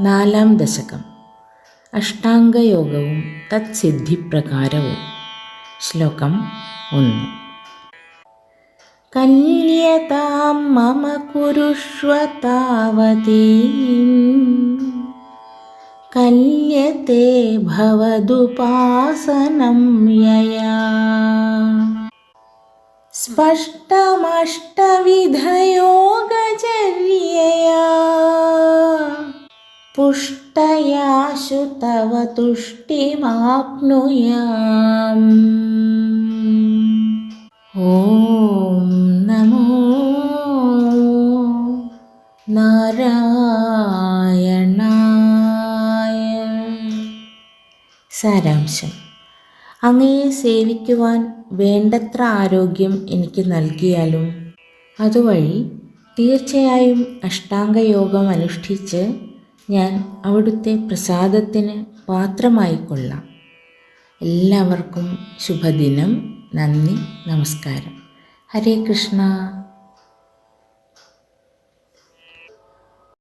നാലാം ദശകം. അഷ്ടാംഗയോഗവും തത്സിദ്ധിപ്രകാരവും. ശ്ലോകം ഒന്ന്. കല്യതാം മമ കുരുഷ്വ दशकम् अष्टाङ्गयोग യയാ. സ്പഷ്ടമഷ്ട पुष्टयाशु तव तुष्टिमाप्नुयाम् ॐ नमो നാരായണായ സാരാംശം അങ്ങയെ സേവിക്കുവാൻ വേണ്ടത്ര ആരോഗ്യം എനിക്ക് നൽകിയാലും അതുവഴി തീർച്ചയായും അഷ്ടാംഗയോഗം അനുഷ്ഠിച്ച് ഞാൻ അവിടുത്തെ പ്രസാദത്തിന് പാത്രമായിക്കൊള്ളാം. എല്ലാവർക്കും ശുഭദിനം. നന്ദി. നമസ്കാരം. ഹരേ കൃഷ്ണ.